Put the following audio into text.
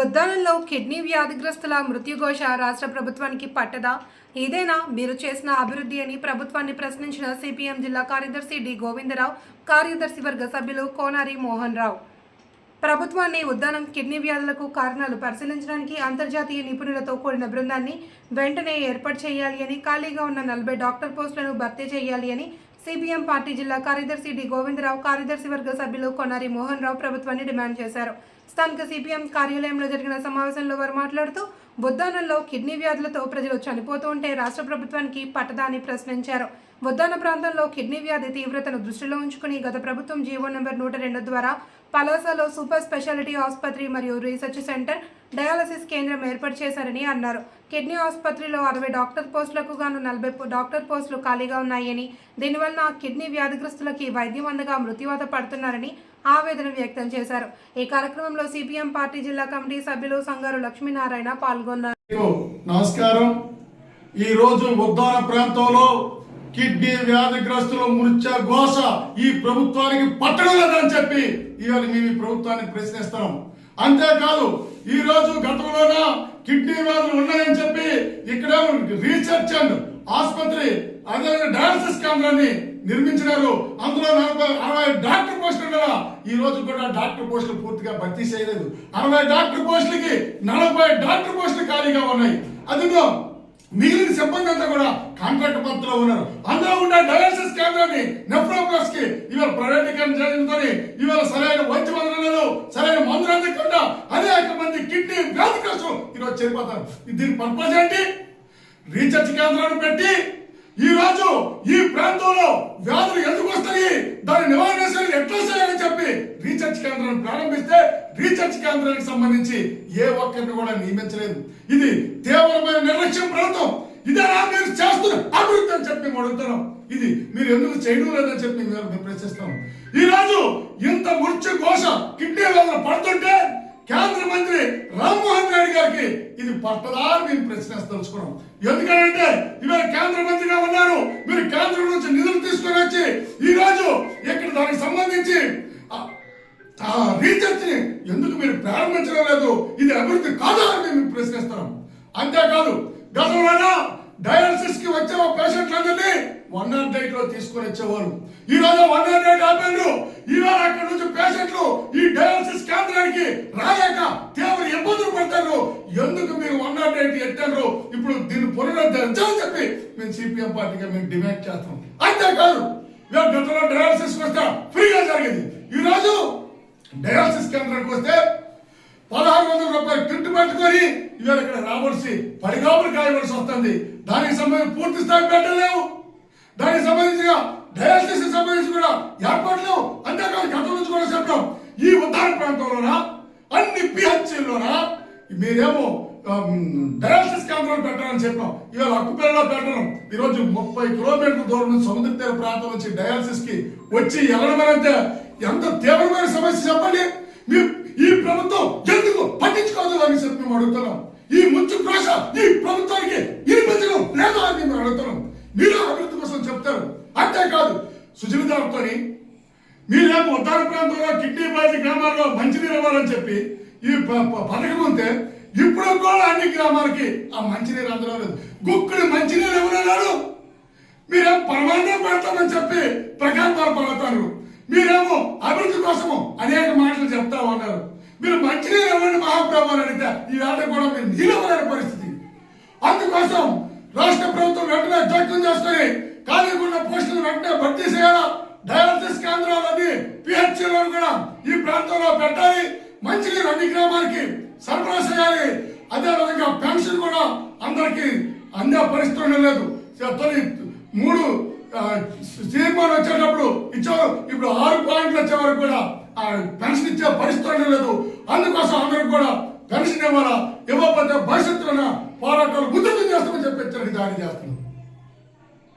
ఉద్దానంలో kidney వ్యాధిగ్రస్తుల మృత్యుఘోష రాష్ట్ర ప్రభుత్వానికి పట్టదా? ఇదేనా? మీరు చేసిన అభివృద్ధి అని ప్రభుత్వాన్ని ప్రశ్నించిన సిపిఎం జిల్లా కార్యదర్శి డి. గోవిందరావు కార్యదర్శి వర్గ సభ్యులు కోనారి మోహన్ రావు ప్రభుత్వాన్ని ఉద్దానం కిడ్నీ వ్యాధులకు కారణాలు పరిశీలించడానికి అంతర్జాతీయ నిపుణులతో కూడిన బృందాన్ని వెంటనే ఏర్పాటు చేయాలి అని ఖాళీగా ఉన్న నలభై డాక్టర్ పోస్టులను భర్తీ చేయాలి అని సిపిఎం పార్టీ జిల్లా కార్యదర్శి డి. గోవిందరావు కార్యదర్శి వర్గ సభ్యులు కొనారి మోహన్ రావు ప్రభుత్వాన్ని డిమాండ్ చేశారు. స్థానిక సిపిఎం కార్యాలయంలో జరిగిన సమావేశంలో వారు మాట్లాడుతూ బుద్ధానంలో కిడ్నీ వ్యాధులతో ప్రజలు చనిపోతూ ఉంటే రాష్ట్ర ప్రభుత్వానికి పట్టదాని ప్రశ్నించారు. బుద్ధాన ప్రాంతంలో కిడ్నీ వ్యాధి తీవ్రతను దృష్టిలో ఉంచుకుని గత ప్రభుత్వం జీవో నెంబర్ నూట రెండు ద్వారా పలాసలో సూపర్ స్పెషాలిటీ ఆసుపత్రి మరియు రీసెర్చ్ సెంటర్ డయాలసిస్ కేంద్రం ఏర్పాటు చేశారని అన్నారు. కిడ్నీ ఆసుపత్రిలో అరవై డాక్టర్ పోస్టులకు గాను నలభై డాక్టర్ పోస్టులు ఖాళీగా ఉన్నాయని దీనివల్ల కిడ్నీ వ్యాధిగ్రస్తులకి వైద్యం అందగా మృత్యువాత పడుతున్నారని ఆవేదన వ్యక్తం చేశారు. ఈ కార్యక్రమంలో సిపిఎం పార్టీ జిల్లా కమిటీ సభ్యులు సంగారు లక్ష్మీనారాయణ పాల్గొన్నారు. నమస్కారం. ఈ రోజు ఉద్దాన ప్రాంతంలో కిడ్నీ వ్యాధిగ్రస్తులు మృత్య ఘోష ఈ ప్రభుత్వానికి పట్టడం లేదని చెప్పి ఇవాళ మేము ఈ ప్రభుత్వాన్ని ప్రశ్నిస్తున్నాం. అంతేకాదు ఈ రోజు గతంలోన కిడ్నీ వ్యాధులు ఉన్నాయని చెప్పి ఇక్కడ రీసెర్చ్ అండ్ ఆసుపత్రి అదే డయాలసిస్ కేంద్రాన్ని నిర్మించినారు. అందులో నలభై అరవై డాక్టర్ పోస్టులు కదా ఈ రోజు కూడా డాక్టర్ పోస్టులు పూర్తిగా భర్తీ చేయలేదు. అరవై డాక్టర్ పోస్టులకి నలభై డాక్టర్ పోస్టులు ఖాళీగా ఉన్నాయి. అదిగో మిగిలిన సిబ్బంది అంతా కూడా కాంట్రాక్ట్ పద్ధతిలో ఉన్నారు. అందులో ఉండే డయాలసిస్ కేంద్రాన్ని నెఫ్రోప్లస్కి ఇవాళ ప్రైవేటీకరణ చేయడంతో ఇవాళ సరైన వైద్యం అందలేదు సరైన మందులు అందకుండా అనేక మంది కిడ్నీ వ్యాధిగ్రస్తులు ఈరోజు చనిపోతారు దీని పర్పస్ ఏంటి? రీసెర్చ్ కేంద్రాన్ని పెట్టి ఈ రోజు ఈ ప్రాంతంలో వ్యాధులు ఎందుకు వస్తాయి? దాని నివారణ చర్యలు ఎట్లా చేయాలని చెప్పి రీసెర్చ్ కేంద్రాన్ని ప్రారంభిస్తే రీసెర్చ్ కేంద్రానికి సంబంధించి ఏ ఒక్కరిని కూడా నియమించలేదు. ఇది తీవ్రమైన నిర్లక్ష్యం ప్రభుత్వం. ఇదేనా మీరు చేస్తున్న అభివృద్ధి అని చెప్పి మేము అడుగుతున్నాం. ఇది మీరు ఎందుకు చేయడం లేదని చెప్పి మేము ప్రశ్నిస్తాం. ఈ రోజు ఇంత మృత్యు ఘోష కిడ్నీ వ్యాధులు పడుతుంటే కేంద్ర మంత్రి రామ్మోహన్ రెడ్డి గారికి ఇది పట్టదా మేము ప్రశ్నిస్తలుచుకున్నాం ఎందుకంటే ఇవాళ కేంద్ర మంత్రిగా ఉన్నారు. మీరు కేంద్రం నుంచి నిధులు తీసుకొని వచ్చి ఈ రోజు ఇక్కడ దానికి సంబంధించి ఆ రీసెర్చ్ని ఎందుకు మీరు ప్రారంభించడం లేదు? ఇది అభివృద్ధి కాదా అని మేము ప్రశ్నిస్తున్నాం. అంతేకాదు గతంలో డయాలసిస్కి వచ్చే పేషెంట్లందరినీ వన్ నాట్ ఎయిట్లో తీసుకొని వచ్చేవారు. ఈ రోజు వన్ నాట్ ఎయిట్ ఆపారు ఈవేళ అక్కడ నుంచి పేషెంట్లు ఈ డయాలసిస్ కేంద్రానికి రాలేక తీవ్ర ఇబ్బందులు పడతారు. ఎందుకు మీరు వన్ నాట్ ఎయిట్ ఎట్టారు? ఇప్పుడు దీన్ని పునరుద్ధరించాలని చెప్పి మేము సిపిఎం పార్టీగా మేము డిమాండ్ చేస్తాం. అంతేకాదు గతంలో డయాలసిస్ వస్తే ఫ్రీగా జరిగింది. ఈ రోజు డయాలసిస్ కేంద్రానికి వస్తే పదహారు వందల రూపాయలు కిట్ పట్టుకొని ఇవాళ ఇక్కడ రావాల్సి పడిగాపులు కాయవలసి వస్తుంది. దానికి సంబంధించి పూర్తి స్థాయి పెట్టలేవు దానికి సంబంధించిన డయాలసిస్ సంబంధించి కూడా ఏర్పాట్లు అంతేకాదు గతం నుంచి కూడా చెప్పాం ఈ ఉత్తర ప్రాంతంలోనా? అన్ని పిహెచ్లోన మీరేమో డయాలసిస్ కేంద్రాలు పెట్టాలని చెప్పాం. ఇవాళ అక్కుపల్లిలో పెట్టడం. ఈరోజు ముప్పై కిలోమీటర్ల దూరం నుంచి సముద్ర తీర ప్రాంతం నుంచి డయాలసిస్కి వచ్చి వెళ్ళడమనంటే ఎంత తీవ్రమైన సమస్య చెప్పండి. మీ ఈ ప్రభుత్వం ఎందుకు పట్టించుకోదు అని చెప్పి మేము అడుగుతున్నాం ఈ ముచ్చు ప్రాస ఈ ప్రభుత్వానికి వినిపించడం లేదా అని మేము అడుగుతున్నాం. మీరు అభివృద్ధి కోసం చెప్తారు. అంతేకాదు సుజలితాలతోని మీరేమో ఉత్తర ప్రాంతంలో కిడ్నీ బాధి గ్రామాల్లో మంచినీరు ఇవ్వాలని చెప్పి ఈ పథకం ఉంటే ఇప్పుడు కూడా అన్ని గ్రామాలకి ఆ మంచినీరు అందడం లేదు. గుక్కుడు మంచినీరు ఎవరన్నారు మీరేం పరమాన్నం పెడతామని చెప్పి ప్రకల్పాలు పడతారు మీరేమో అభివృద్ధి కోసము అనేక మాటలు చెప్తా ఉన్నారు. మీరు మంచినీరు ఇవ్వండి మహాప్రభు అని అడిగితే ఈ ఆట కూడా మీరు నీళ్ళు పరిస్థితి అందుకోసం రాష్ట్ర ప్రభుత్వం వెంటనే జోక్యం చేసుకుని ఖాళీగా పోస్టులు వెంటనే భర్తీ చేయాలా? డయాలసిస్ కేంద్రాలన్నీ పిహెచ్లో కూడా ఈ ప్రాంతంలో పెట్టాలి. మంచినీరు అన్ని గ్రామాలకి సరఫరా చేయాలి. అదే విధంగా పెన్షన్ కూడా అందరికి అందే పరిస్థితి లేదు. తొలి మూడు తీర్మానం వచ్చేటప్పుడు ఇచ్చారు. ఇప్పుడు ఆరు పాయింట్లు వచ్చే వరకు కూడా పెన్షన్ ఇచ్చే పరిస్థితి లేదు. అందుకోసం అందరికి కూడా పెన్షన్ ఇవ్వాలా? ఇవ్వకపోతే భవిష్యత్తులో పోరాటాలు ఉధృతం చేస్తామని చెప్పి హెచ్చరిక జారీ చేస్తున్నాం.